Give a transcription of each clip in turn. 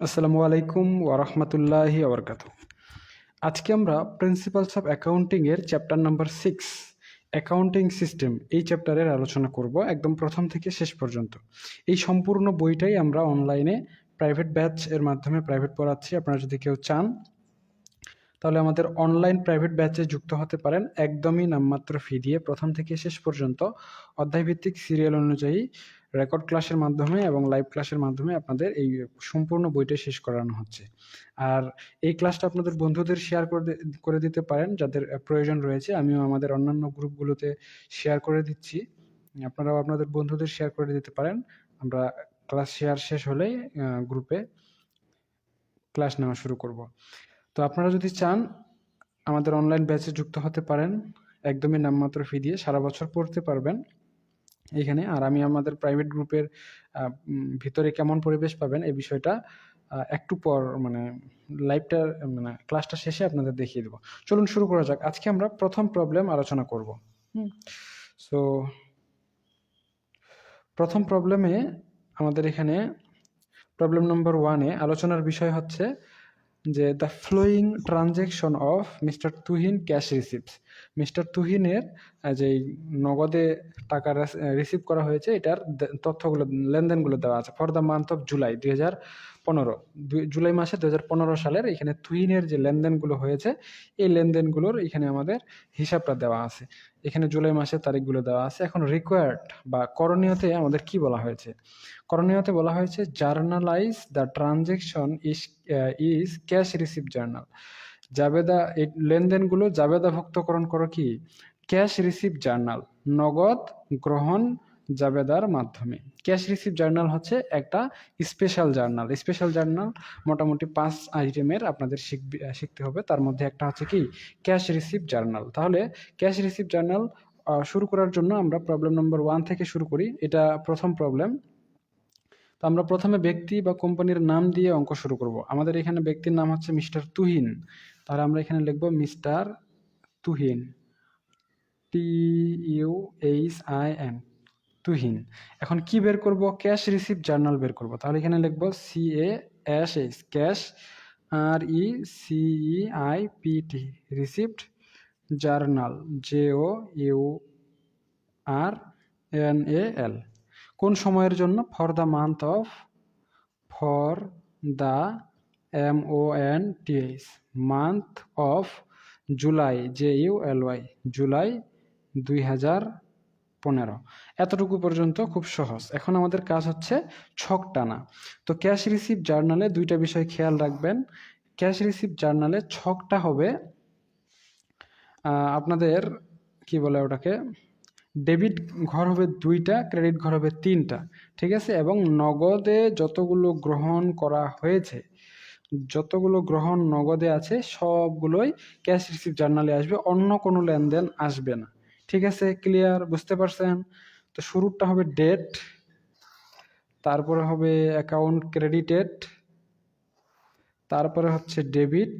আসসালামু আলাইকুম ওরহমতুল্লাহি আবরকাত আজকে আমরা principles of অ্যাকাউন্টিংয়ের chapter number six accounting system এই চ্যাপ্টারের আলোচনা করব একদম প্রথম থেকে শেষ পর্যন্ত। এই সম্পূর্ণ বইটাই আমরা অনলাইনে প্রাইভেট ব্যাচ এর মাধ্যমে প্রাইভেট পড়াচ্ছি। আপনারা যদি কেউ চান, তাহলে আমাদের অনলাইন প্রাইভেট ব্যাচে যুক্ত হতে পারেন। একদমই নামমাত্র ফি দিয়ে প্রথম থেকে শেষ পর্যন্ত। অধ্যায়ভিত্তিক সিরিয়াল অনুযায়ী রেকর্ড ক্লাসের মাধ্যমে এবং লাইভ ক্লাসের মাধ্যমে আপনাদের এই সম্পূর্ণ বইটা শেষ করানো হচ্ছে। আর এই ক্লাসটা আপনাদের বন্ধুদের শেয়ার করে দিতে পারেন, যাদের প্রয়োজন রয়েছে। আমিও আমাদের অন্যান্য গ্রুপগুলোতে শেয়ার করে দিচ্ছি। আপনারাও আপনাদের বন্ধুদের শেয়ার করে দিতে পারেন। আমরা ক্লাস শেয়ার শেষ হলেই গ্রুপে ক্লাস নেওয়া শুরু করব। তো আপনারা যদি চান, আমাদের অনলাইন ব্যাচে যুক্ত হতে পারেন। একদমই নামমাত্র ফি দিয়ে সারা বছর পড়তে পারবেন। এখানে। আর আমি আমাদের প্রাইভেট গ্রুপের ভিতরে কেমন পরিবেশ পাবেন এই বিষয়টা একটু পর মানে লাইভটা মানে ক্লাসটা শেষে আপনাদের দেখিয়ে দেবো। চলুন শুরু করা যাক। আজকে আমরা প্রথম প্রবলেম আলোচনা করব। হুম। সো প্রথম প্রবলেমে আমাদের এখানে প্রবলেম নম্বর ওয়ানে আলোচনার বিষয় হচ্ছে যে the following transaction of mister Tuhin cash receives mister তুহিনের যে নগদে টাকা রিসিভ করা হয়েছে, এটার তথ্যগুলো, লেনদেনগুলো দেওয়া আছে। For the month of July দুই হাজার পনেরো জুলাই মাসে দু হাজার পনেরো সালের এখানে তুহিনের যে লেনদেনগুলো হয়েছে, এই লেনদেনগুলোর এখানে আমাদের হিসাবটা দেওয়া আছে। এখানে জুলাই মাসের তারিখগুলো দেওয়া আছে। এখন রিকোয়ার্ড বা করণীয়তে আমাদের কি বলা হয়েছে? করণীয়তে বলা হয়েছে journalize the transaction is is cash receive journal জাবেদা, এই লেনদেনগুলো জাবেদাভুক্তকরণ করো কি? ক্যাশ রিসিভ জার্নাল নগদ গ্রহণ জাবেদার মাধ্যমে। ক্যাশ রিসিভ জার্নাল হচ্ছে একটা স্পেশাল জার্নাল স্পেশাল জার্নাল মোটামুটি পাঁচ আইটেমের আপনাদের শিখবে, শিখতে হবে। তার মধ্যে একটা হচ্ছে কি? ক্যাশ রিসিভ জার্নাল তাহলে ক্যাশ রিসিভ জার্নাল শুরু করার জন্য আমরা প্রবলেম নম্বর ওয়ান থেকে শুরু করি। এটা প্রথম প্রবলেম তো আমরা প্রথমে ব্যক্তি বা কোম্পানির নাম দিয়ে অঙ্ক শুরু করব। আমাদের এখানে ব্যক্তির নাম হচ্ছে মিস্টার তুহিন। তাহলে আমরা এখানে লিখব mister Tuhin. T U H I N Tuhin এখন কি বের করব? ক্যাশ রিসিভ জার্নাল বের করব। তাহলে এখানে লিখব C A S H cash R E C E I P T receipt journal J O U R N A L কোন সময়ের জন্য? For the month of for the M O N T H month of July J U L Y July দুই হাজার পনেরো। এতটুকু পর্যন্ত খুব সহজ। এখন আমাদের কাজ হচ্ছে ছক টানা। তো ক্যাশ রিসিভ জার্নালে দুইটা বিষয় খেয়াল রাখবেন। ক্যাশ রিসিভ জার্নালে ছকটা হবে আপনাদের কি বলে ওটাকে? ডেবিট ঘর হবে দুইটা ক্রেডিট ঘর হবে তিনটা, ঠিক আছে? এবং নগদে যতগুলো গ্রহণ করা হয়েছে, যতগুলো গ্রহণ নগদে আছে, সবগুলোই ক্যাশ রিসিভ জার্নালে আসবে, অন্য কোনো লেনদেন আসবে না। ঠিক আছে ক্লিয়ার বুঝতে পারছেন? তো শুরুটা হবে ডেট তারপরে হবে অ্যাকাউন্ট ক্রেডিটেড তারপরে হচ্ছে ডেবিট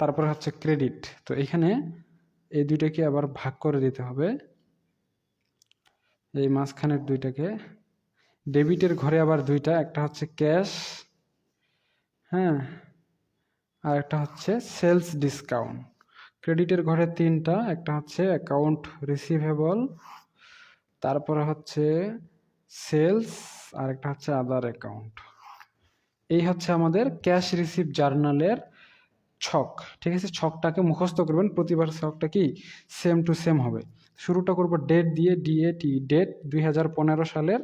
তারপরে হচ্ছে ক্রেডিট তো এখানে এই দুইটাকে আবার ভাগ করে দিতে হবে। এই মাঝখানের দুইটাকে। ডেবিটের ঘরে আবার দুইটা, একটা হচ্ছে ক্যাশ হ্যাঁ আর একটা হচ্ছে সেলস ডিসকাউন্ট ক্রেডিটের ঘরে তিনটা, একটা হচ্ছে অ্যাকাউন্ট রিসিভেবল তারপরে হচ্ছে সেলস আর একটা হচ্ছে আদার অ্যাকাউন্ট এই হচ্ছে আমাদের ক্যাশ রিসিভ জার্নালের ছক, ঠিক আছে? ছকটাকে মুখস্থ করবেন, প্রতিবার ছকটা কি? সেম টু সেম হবে। শুরুটা করব ডেট দিয়ে ডিএটি ডেট দুই হাজার পনেরো সালের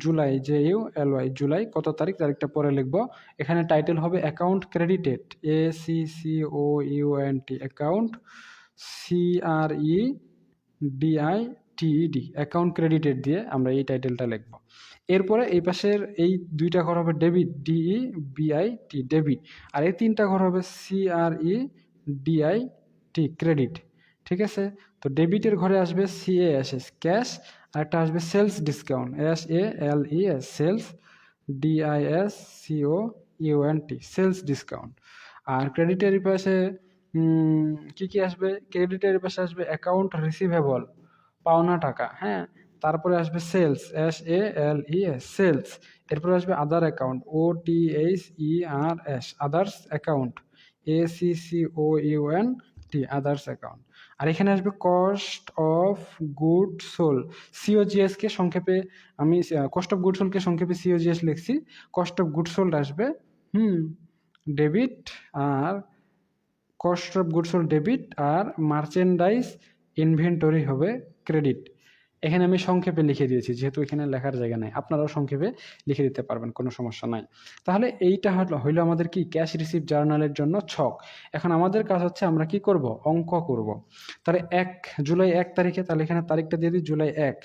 July J U L Y, July, কত তারিখ, তারিখটা পরে লিখব। এখানে টাইটেল হবে account credited A C C O U N T account C R E D D I T E D account credited দিয়ে আমরা এই টাইটেলটা লিখব। এরপরে এই পাশের এই দুইটা ঘর হবে ডেবিট ডিই বিআই টি ডেবিট আর এই তিনটা ঘর হবে C R C R E D I T credit ঠিক আছে? তো ডেবিটের ঘরে আসবে C A S S cash আর একটা আসবে sales discount S A L E S sales D I S C O U N T sales discount আর ক্রেডিটের পাশে কি কি আসবে? ক্রেডিটের পাশে আসবে অ্যাকাউন্ট রিসিভেবল পাওনা টাকা হ্যাঁ? তারপরে আসবে sales S A L E S sales এরপরে আসবে other account O T H E R S others account A C C O U N T others account আর এখানে আসবে cost of good sold C O G S কে সংক্ষেপে আমি cost of good সোলকে সংক্ষেপে COGS লিখছি। Cost of good sold আসবে, হুম debit R cost of good sold debit R merchandise inventory হবে credit এখানে আমি সংক্ষেপে লিখে দিয়েছি, যেহেতু এখানে লেখার জায়গা নাই। আপনারাও সংক্ষেপে লিখে দিতে পারবেন, কোনো সমস্যা নাই। তাহলে এইটা হলো, হইল আমাদের কি? ক্যাশ রিসিভ জার্নালের জন্য ছক। এখন আমাদের কাজ হচ্ছে আমরা কি করব? অঙ্ক করব। তাহলে এক, জুলাই এক তারিখে, তাহলে এখানে তারিখটা দিয়ে দিই, জুলাই এক।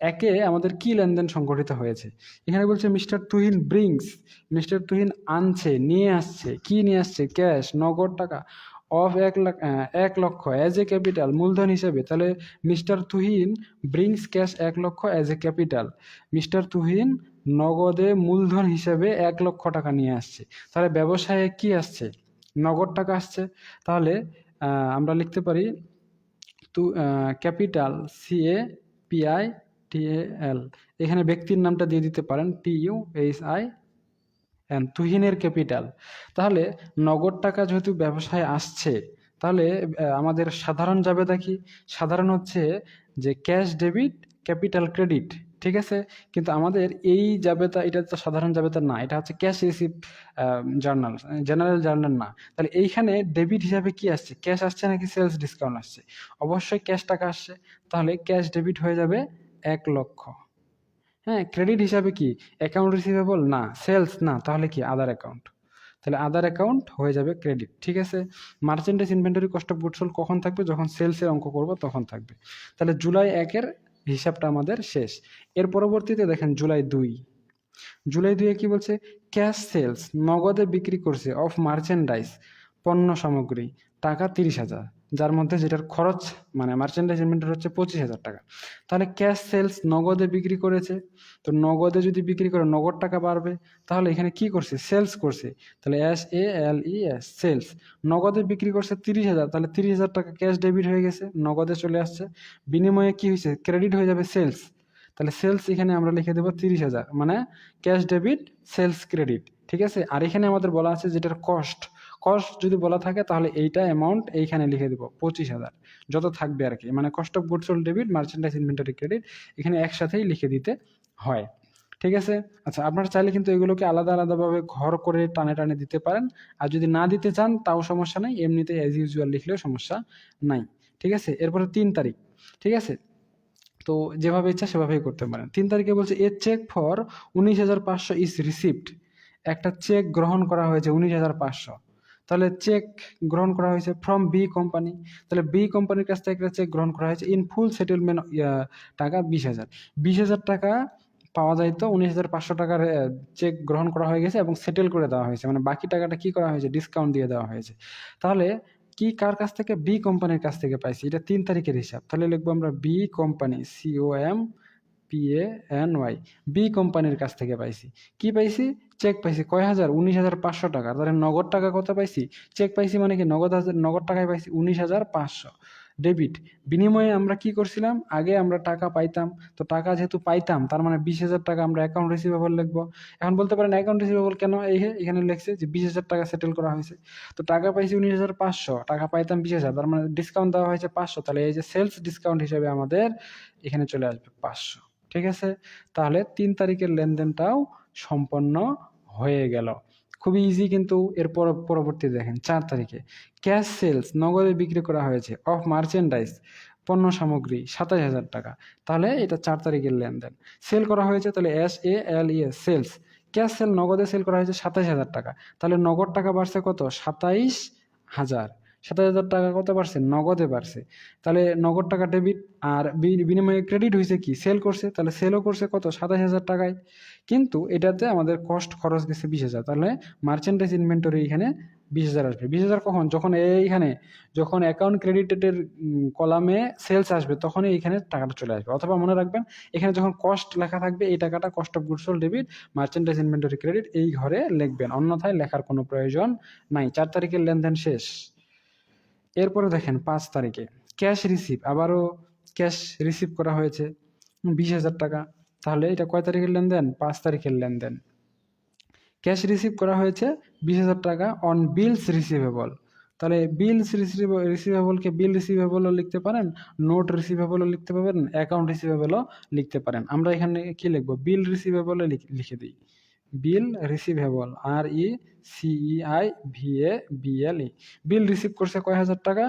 একে আমাদের কি লেনদেন সংঘটিত হয়েছে? এখানে বলছে mister Tuhin brings, mister Tuhin আনছে, নিয়ে আসছে। কি নিয়ে আসছে? ক্যাশ, নগদ টাকা। অফ এক লাখ এক লক্ষ। অ্যাজ এ ক্যাপিটাল মূলধন হিসেবে। তাহলে মিস্টার তুহিন ব্রিংস ক্যাশ এক লক্ষ as a capital mister Tuhin নগদে মূলধন হিসেবে এক লক্ষ টাকা নিয়ে আসছে। তাহলে ব্যবসায়ে কি আসছে? নগদ টাকা আসছে। তাহলে আমরা লিখতে পারি to capital C A P I T L এখানে ব্যক্তির নামটা দিয়ে দিতে পারেন টি ইউ এইচ আই তুহিনের ক্যাপিটাল তাহলে নগদ টাকা যেহেতু ব্যবসায় আসছে, তাহলে আমাদের সাধারণ জাবেদা কি? সাধারণ হচ্ছে যে ক্যাশ ডেবিট ক্যাপিটাল ক্রেডিট ঠিক আছে? কিন্তু আমাদের এই জাবেদা এটা তো সাধারণ জাবেদা না, এটা হচ্ছে cash receive journal general journal না। তাহলে এইখানে ডেবিট হিসাবে কি আসছে? ক্যাশ আসছে নাকি সেলস ডিসকাউন্ট আসছে? অবশ্যই ক্যাশ টাকা আসছে, তাহলে ক্যাশ ডেবিট হয়ে যাবে এক লক্ষ। হ্যাঁ ক্রেডিট হিসাবে কি? অ্যাকাউন্ট রিসিভেবল না। সেলস না। তাহলে কি? আদার অ্যাকাউন্ট তাহলে আদার অ্যাকাউন্ট হয়ে যাবে ক্রেডিট ঠিক আছে? Merchandise inventory cost of goods sold কখন থাকবে? যখন সেলসের অঙ্ক করব তখন থাকবে। তাহলে জুলাই একের হিসাবটা আমাদের শেষ। এর পরবর্তীতে দেখেন জুলাই দুই। জুলাই দুইয়ে কি বলছে? ক্যাশ সেলস নগদে বিক্রি করছে অফ মার্চেন্ডাইজ পণ্য সামগ্রী, টাকা তিরিশ হাজার। যার মধ্যে যেটার খরচ মানে মার্চেন্ডাইজ হচ্ছে পঁচিশ হাজার টাকা। তাহলে ক্যাশ সেলস নগদে বিক্রি করেছে, তো নগদে যদি বিক্রি করে নগদ টাকা বাড়বে, তাহলে এখানে কি করছে? সেলস করছে। তাহলে S A L E S sales নগদে বিক্রি করছে তিরিশ হাজার, তাহলে তিরিশ হাজার টাকা ক্যাশ ডেবিট হয়ে গেছে, নগদে চলে আসছে। বিনিময়ে কি হয়েছে? ক্রেডিট হয়ে যাবে সেলস তাহলে সেলস এখানে আমরা লিখে দেবো তিরিশ হাজার মানে ক্যাশ ডেবিট সেলস ক্রেডিট ঠিক আছে? আর এখানে আমাদের বলা আছে যেটার কস্ট কস্ট যদি বলা থাকে, তাহলে এইটা অ্যামাউন্ট এইখানে লিখে দেবো, পঁচিশ হাজার। যত থাকবে আর কি। মানে cost of goods sold debit merchandise inventory credit এখানে একসাথেই লিখে দিতে হয়। ঠিক আছে? আচ্ছা আপনারা চাইলে কিন্তু এগুলোকে আলাদা আলাদাভাবে ঘর করে টানে টানে দিতে পারেন। আর যদি না দিতে চান, তাও সমস্যা নাই। এমনিতে অ্যাজ ইউজুয়াল লিখলেও সমস্যা নাই। ঠিক আছে? এরপরে তিন তারিখ। ঠিক আছে? তো যেভাবে ইচ্ছা সেভাবেই করতে পারেন। তিন তারিখে বলছে এ চেক ফর উনিশ হাজার পাঁচশো ইজ রিসিপ্ট একটা চেক গ্রহণ করা হয়েছে উনিশ হাজার পাঁচশো। তাহলে চেক গ্রহণ করা হয়েছে ফ্রম বি কোম্পানি তাহলে বি কোম্পানির কাছ থেকে একটা চেক গ্রহণ করা হয়েছে। ইন ফুল সেটেলমেন্ট টাকা বিশ হাজার। বিশ হাজার টাকা পাওয়া যায় তো, উনিশ হাজার পাঁচশো টাকার চেক গ্রহণ করা হয়ে গেছে এবং সেটেল করে দেওয়া হয়েছে। মানে বাকি টাকাটা কি করা হয়েছে? ডিসকাউন্ট দিয়ে দেওয়া হয়েছে। তাহলে কি কার কাছ থেকে? বি কোম্পানির কাছ থেকে পাইছি। এটা তিন তারিখের হিসাব। তাহলে লিখব আমরা B company C O M P A N Y B কোম্পানির কাছ থেকে পাইছি। কি পাইছি? চেক পাইছি, কয় হাজার? উনিশ হাজার পাঁচশো টাকা। তাহলে নগদ টাকা কত পাইছি? চেক পাইছি মানে কি নগদ হাজার, নগদ টাকায় পাইছি উনিশ হাজার পাঁচশো। ডেবিট বিনিময়ে আমরা কি করছিলাম? আগে আমরা টাকা পাইতাম। তো টাকা যেহেতু পাইতাম, তার মানে বিশ হাজার টাকা আমরা অ্যাকাউন্ট রিসিভেবল লিখব এখন বলতে পারেন অ্যাকাউন্ট রিসিভেবল কেন? এই এখানে লিখছে যে বিশ হাজার টাকা সেটেল করা হয়েছে। তো টাকা পাইছি উনিশ হাজার পাঁচশো, টাকা পাইতাম বিশ হাজার, তার মানে ডিসকাউন্ট দেওয়া হয়েছে পাঁচশো। তাহলে এই যে সেলস ডিসকাউন্ট হিসেবে আমাদের এখানে চলে আসবে পাঁচশো। ঠিক আছে? তাহলে তিন তারিখের লেনদেনটাও সম্পন্ন হয়ে গেল। খুবই ইজি কিন্তু এর পর, পরবর্তী দেখেন, চার তারিখে। ক্যাশ সেলস নগদে বিক্রি করা হয়েছে অফ মার্চেন্ডাইজ পণ্য সামগ্রী সাতাশ হাজার টাকা। তাহলে এটা চার তারিখের লেনদেন। সেল করা হয়েছে তাহলে S A L E sales cash sale নগদে সেল করা হয়েছে সাতাশ হাজার টাকা। তাহলে নগদ টাকা বাড়ছে কত? সাতাইশ হাজার। সাতাশ হাজার টাকা কত পারছে নগদে পারছে তাহলে নগদ টাকা ডেবিট আর বিনিময়ে ক্রেডিট হয়েছে কি? সেল করছে। তাহলে সেলও করছে কত? সাতাশ হাজার টাকায়। কিন্তু এটাতে আমাদের কস্ট খরচ গেছে বিশ হাজার। তাহলে মার্চেন্টাইজ ইনভেন্টরি এখানে বিশ হাজার আসবে। বিশ হাজার কখন? যখন এইখানে, যখন অ্যাকাউন্ট ক্রেডিটেডের কলামে সেলস আসবে, তখনই এখানে টাকাটা চলে আসবে। অথবা মনে রাখবেন, এখানে যখন কস্ট লেখা থাকবে, এই টাকাটা cost of goods sold debit merchandise inventory credit এই ঘরে লিখবেন। অন্যথায় লেখার কোনো প্রয়োজন নাই। চার তারিখের লেনদেন শেষ। এরপরে দেখেন পাঁচ তারিখে। ক্যাশ রিসিভ আবারও ক্যাশ রিসিভ করা হয়েছে বিশ হাজার টাকা। তাহলে এটা কয় তারিখের লেনদেন? পাঁচ তারিখের লেনদেন। ক্যাশ রিসিভ করা হয়েছে বিশ হাজার টাকা অন বিলস রিসিভেবল। তাহলে বিলস রিসিভ রিসিভেবলকে বিল রিসিভেবলও লিখতে পারেন, নোট রিসিভেবলও লিখতে পারেন অ্যাকাউন্ট রিসিভেবলও লিখতে পারেন। আমরা এখানে কী লিখব? বিল রিসিভেবলে লিখে দিই। বিল receivable R E C E I V A B L E. Bill receive করছে কয় হাজার টাকা?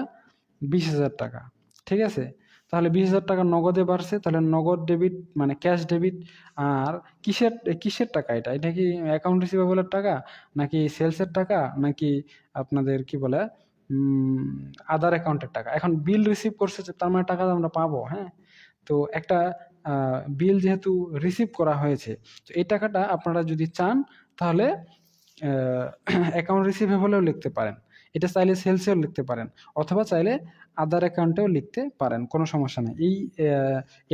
বিশ হাজার টাকা। ঠিক আছে? তাহলে বিশ হাজার টাকা নগদে বাড়ছে, তাহলে নগদ ডেবিট মানে ক্যাশ ডেবিট আর কিসের কিসের টাকা এটা? এটা কি অ্যাকাউন্ট রিসিভেবলের টাকা, নাকি সেলসের টাকা, নাকি আপনাদের কি বলে আদার অ্যাকাউন্টের টাকা? এখন বিল রিসিভ করছে তার মানে টাকা আমরা পাবো হ্যাঁ? তো একটা বিল যেহেতু রিসিভ করা হয়েছে, তো এই টাকাটা আপনারা যদি চান, তাহলে অ্যাকাউন্ট রিসিভেবলেও লিখতে পারেন। এটা চাইলে সেলসেও লিখতে পারেন। অথবা চাইলে আদার অ্যাকাউন্টেও লিখতে পারেন, কোনো সমস্যা নেই। এই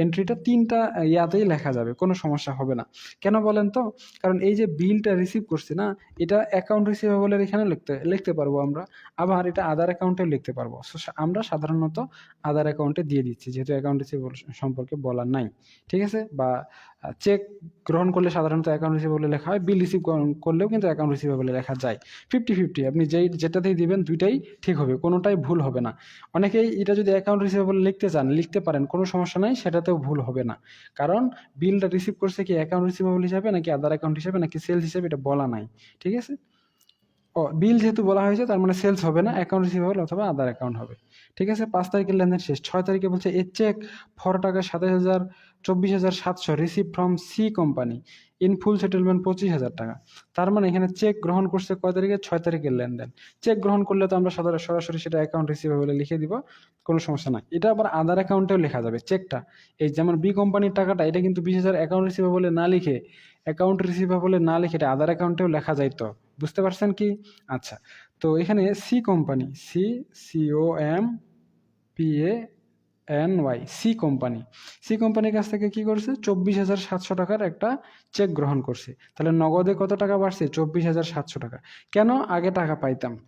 এন্ট্রিটা তিনটা ইয়াতেই লেখা যাবে, কোনো সমস্যা হবে না। কেন বলেন তো? কারণ এই যে বিলটা রিসিভ করছি না, এটা অ্যাকাউন্ট রিসিভেবলের এখানে লিখতে লিখতে পারব আমরা, আবার এটা আদার অ্যাকাউন্টেও লিখতে পারব। আমরা সাধারণত আদার অ্যাকাউন্টে দিয়ে দিচ্ছি, যেহেতু অ্যাকাউন্ট রিসিভেবল সম্পর্কে বলার নাই। ঠিক আছে? বা চেক গ্রহণ করলে সাধারণত অ্যাকাউন্ট রিসিভেবলে লেখা হয় বিল রিসিভ করলেও কিন্তু অ্যাকাউন্ট রিসিভেবলে লেখা যায়। ফিফটি ফিফটি আপনি যেই, যেটাতেই দিবেন দুইটাই ঠিক হবে, কোনোটাই ভুল হবে না। অনেকেই এটা যদি অ্যাকাউন্ট রিসিভেবল লিখতে চান, লিখতে পারেন, কোনো সমস্যা নাই, সেটাতেও ভুল হবে না। কারণ বিলটা রিসিভ করছে কি অ্যাকাউন্ট রিসিভেবল হিসাবে, নাকি আদার অ্যাকাউন্ট হিসাবে, নাকি সেলস হিসাবে, এটা বলা নাই, ঠিক আছে? ও বিল যেহেতু বলা হয়েছে, তার মানে সেলস হবে না অ্যাকাউন্ট রিসিভেবল অথবা আদার অ্যাকাউন্ট হবে। ঠিক আছে? পাঁচ তারিখের লেনদেন শেষ। ছয় তারিখে বলছে এ চেক ফর টাকা সাতাশ হাজার, চব্বিশ হাজার সাতশো receive from C company in full settlement পঁচিশ হাজার টাকা। তার মানে এখানে চেক গ্রহণ করছে কয় তারিখে? ছয় তারিখের লেনদেন। চেক গ্রহণ করলে তো আমরা সাধারণ সরাসরি সেটা অ্যাকাউন্ট রিসিভ রিসিভেবলে লিখে দিব, কোনো সমস্যা নাই। এটা আবার আদার অ্যাকাউন্টেও লেখা যাবে চেকটা এই যেমন বি কোম্পানির টাকাটা, এটা কিন্তু বিশ হাজার অ্যাকাউন্ট রিসিভেবলে না লিখে অ্যাকাউন্ট রিসিভেবলে না লিখে এটা আদার অ্যাকাউন্টেও লেখা যায় তো। বুঝতে পারছেন কি? আচ্ছা তো এখানে C company C C O M P A N Y C company C কোম্পানির কাছ থেকে কি করছে? চব্বিশ হাজার সাতশো টাকার একটা চেক গ্রহণ করছে। তাহলে নগদে কত টাকা বাড়ছে? চব্বিশ হাজার সাতশো টাকা। কেন আগে টাকা পাইতাম?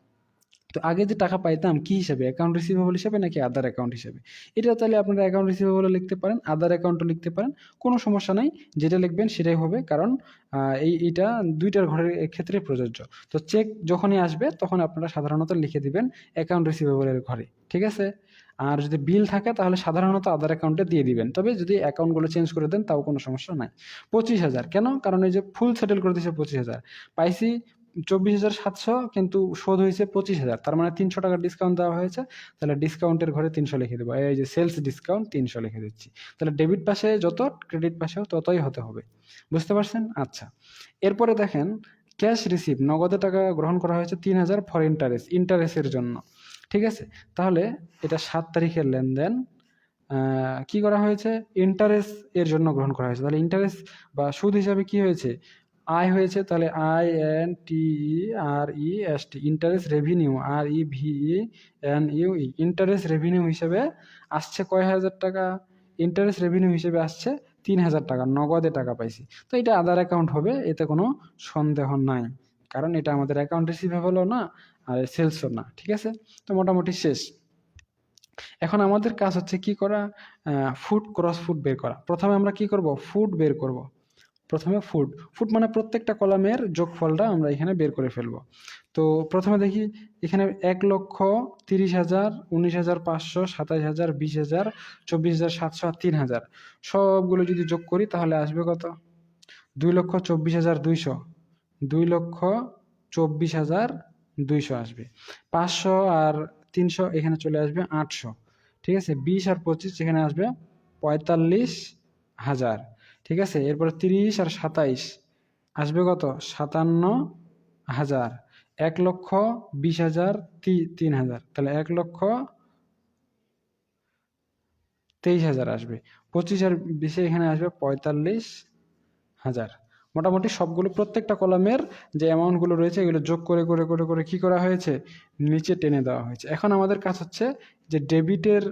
তো আগে যে টাকা পাইতাম কি হিসাবে? অ্যাকাউন্ট রিসিভেবল হিসাবে নাকি আদার অ্যাকাউন্ট হিসাবে? এটা তাহলে আপনারা অ্যাকাউন্ট রিসিভেবল লিখতে পারেন আদার অ্যাকাউন্টও লিখতে পারেন, কোনো সমস্যা নাই। যেটা লিখবেন সেটাই হবে, কারণ এই এটা দুইটার ঘরের ক্ষেত্রে প্রযোজ্য। তো চেক যখনই আসবে, তখন আপনারা সাধারণত লিখে দিবেন অ্যাকাউন্ট রিসিভেবলের ঘরে, ঠিক আছে? আর যদি বিল থাকে, তাহলে সাধারণত আদার অ্যাকাউন্টে দিয়ে দিবেন। তবে যদি অ্যাকাউন্টগুলো চেঞ্জ করে দেন, তাও কোনো সমস্যা নাই। পঁচিশ হাজার, কেন? কারণ এই যে ফুল সেটেল করে দিয়েছে পঁচিশ হাজার। পাইছি চব্বিশ হাজার সাতশো, কিন্তু শোধ হয়েছে পঁচিশ হাজার। তার মানে তিনশো টাকার ডিসকাউন্ট দেওয়া হয়েছে। তাহলে ডিসকাউন্টের ঘরে তিনশো লিখে দেবো। এই যে সেলস ডিসকাউন্ট তিনশো লিখে দিচ্ছি। তাহলে ডেবিট পাশে যত ক্রেডিট পাশেও ততই হতে হবে। বুঝতে পারছেন? আচ্ছা। এরপরে দেখেন ক্যাশ রিসিভ নগদে টাকা গ্রহণ করা হয়েছে তিন হাজার ফর ইন্টারেস্ট ইন্টারেস্টের জন্য। ঠিক আছে? তাহলে এটা সাত তারিখের লেনদেন। কি করা হয়েছে? ইন্টারেস্ট এর জন্য গ্রহণ করা হয়েছে। তাহলে ইন্টারেস্ট বা সুদ হিসাবে কি হয়েছে? আয় হয়েছে তাহলে I N T E R E S T interest revenue R E V N U E interest revenue হিসেবে আসছে কয় হাজার টাকা? ইন্টারেস্ট রেভিনিউ হিসেবে আসছে তিন হাজার টাকা, নগদে টাকা পাইছি। তো এটা আদার অ্যাকাউন্ট হবে, এতে কোনো সন্দেহ নাই। কারণ এটা আমাদের অ্যাকাউন্ট রিসিভেবলও না, আর সেলসও না, ঠিক আছে? তো মোটামুটি শেষ। এখন আমাদের কাজ হচ্ছে কি করা? ফুড ক্রস ফুড বের করা। প্রথমে আমরা কি করব? ফুড বের করব। প্রথমে ফুড ফুড মানে প্রত্যেকটা কলামের যোগফলটা আমরা এখানে বের করে ফেলব। তো প্রথমে দেখি, এখানে এক লক্ষ তিরিশ হাজার, উনিশ হাজার পাঁচশো, সাতাশ হাজার, বিশ হাজার, চব্বিশ হাজার সাতশো আর তিন হাজার। সবগুলো যদি যোগ করি তাহলে আসবে কত? দুই লক্ষ চব্বিশ হাজার দুইশো। দুই লক্ষ চব্বিশ হাজার দুইশো আসবে। পাঁচশো আর তিনশো এখানে চলে আসবে আটশো। ঠিক আছে? বিশ আর পঁচিশ এখানে আসবে পঁয়তাল্লিশ হাজার। ঠিক আছে? এরপরে তিরিশ আর সাতাইশ। আসবে কত? সাতান্ন হাজার। এক লক্ষ বিশ হাজার তিন হাজার। তাহলে এক লক্ষ তেইশ হাজার আসবে। পঁচিশ আর বিশে এখানে আসবে পঁয়তাল্লিশ হাজার। মোটামুটি সবগুলো প্রত্যেকটা কলামের যে অ্যামাউন্টগুলো রয়েছে, এগুলো যোগ করে করে করে করে কি করা হয়েছে? নিচে টেনে দেওয়া হয়েছে। এখন আমাদের কাজ হচ্ছে যে ডেবিটের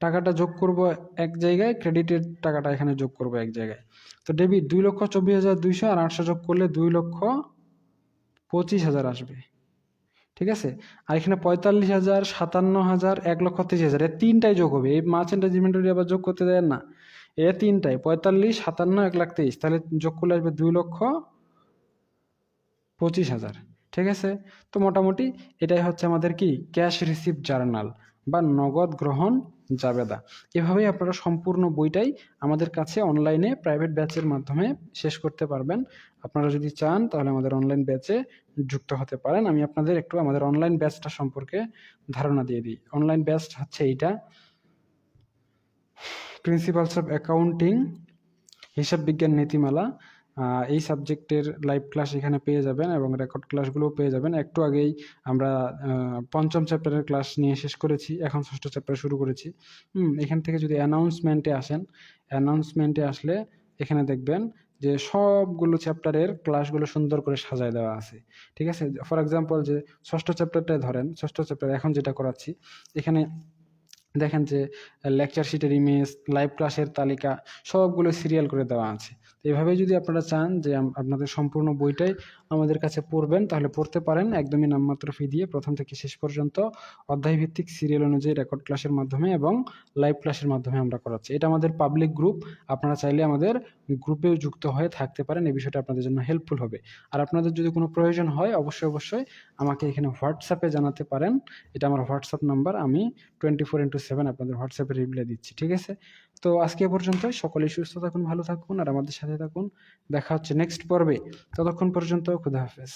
টাকাটা যোগ করব এক জায়গায় ক্রেডিটের টাকাটা এখানে যোগ করব এক জায়গায়। তো ডেবিট দুই লক্ষ চব্বিশ হাজার দুইশো আর আটশো যোগ করলে দুই লক্ষ পঁচিশ হাজার আসবে। ঠিক আছে? আর এখানে পঁয়তাল্লিশ হাজার, সাতান্ন হাজার, এক লক্ষ তেইশ হাজার এর তিনটাই যোগ হবে। এই মার্চেন্ট ইনভেন্টরি আবার যোগ করতে দেয় না। এ তিনটাই, পঁয়তাল্লিশ, সাতান্ন, এক লাখ তেইশ। তাহলে যোগ করলে আসবে দুই লক্ষ পঁচিশ হাজার। ঠিক আছে? তো মোটামুটি এটাই হচ্ছে আমাদের কি? ক্যাশ রিসিভ জার্নাল বা নগদ গ্রহণ জাবেদা এভাবেই আপনারা সম্পূর্ণ বইটাই আমাদের কাছে অনলাইনে প্রাইভেট ব্যাচের মাধ্যমে শেষ করতে পারবেন। আপনারা যদি চান তাহলে আমাদের অনলাইন ব্যাচে যুক্ত হতে পারেন। আমি আপনাদের একটু আমাদের অনলাইন ব্যাচটা সম্পর্কে ধারণা দিয়ে দিই। অনলাইন ব্যাচ হচ্ছে এইটা। প্রিন্সিপালস অফ অ্যাকাউন্টিং হিসাব বিজ্ঞান নীতিমালা এই সাবজেক্টের লাইভ ক্লাস এখানে পেয়ে যাবেন এবং রেকর্ড ক্লাসগুলোও পেয়ে যাবেন। একটু আগেই আমরা পঞ্চম চ্যাপ্টারের ক্লাস নিয়ে শেষ করেছি, এখন ষষ্ঠ চ্যাপ্টার শুরু করেছি। হুম, এখান থেকে যদি অ্যানাউন্সমেন্টে আসেন অ্যানাউন্সমেন্টে আসলে এখানে দেখবেন যে সবগুলো চ্যাপ্টারের ক্লাসগুলো সুন্দর করে সাজায় দেওয়া আছে। ঠিক আছে? ফর এক্সাম্পল যে ষষ্ঠ চ্যাপ্টারটাই ধরেন, ষষ্ঠ চ্যাপ্টার এখন যেটা করাচ্ছি, এখানে দেখেন যে লেকচার শিটের ইমেজ লাইভ ক্লাসের তালিকা, সবগুলো সিরিয়াল করে দেওয়া আছে। তো এভাবে যদি আপনারা চান যে আপনাদের সম্পূর্ণ বইটাই আমাদের কাছে পড়বেন, তাহলে পড়তে পারেন। একদমই নামমাত্র ফি দিয়ে প্রথম থেকে শেষ পর্যন্ত অধ্যায়ভিত্তিক সিরিয়াল অনুযায়ী রেকর্ড ক্লাসের মাধ্যমে এবং লাইভ ক্লাসের মাধ্যমে আমরা করাচ্ছি। এটা আমাদের পাবলিক গ্রুপ আপনারা চাইলে আমাদের গ্রুপেও যুক্ত হয়ে থাকতে পারেন। এই বিষয়টা আপনাদের জন্য হেল্পফুল হবে। আর আপনাদের যদি কোনো প্রয়োজন হয়, অবশ্যই অবশ্যই আমাকে এখানে হোয়াটসঅ্যাপে জানাতে পারেন। এটা আমার হোয়াটসঅ্যাপ নাম্বার আমি টোয়েন্টি ফোর ইন্টু সেভেন আপনাদের হোয়াটসঅ্যাপে রিপ্লাই দিচ্ছি, ঠিক আছে? তো আজকে পর্যন্ত সকলে সুস্থ থাকুন, ভালো থাকুন, আর আমাদের সাথে থাকুন, দেখা হচ্ছে নেক্সট পর্বে। ততক্ষণ পর্যন্ত খুদা হাফেজ।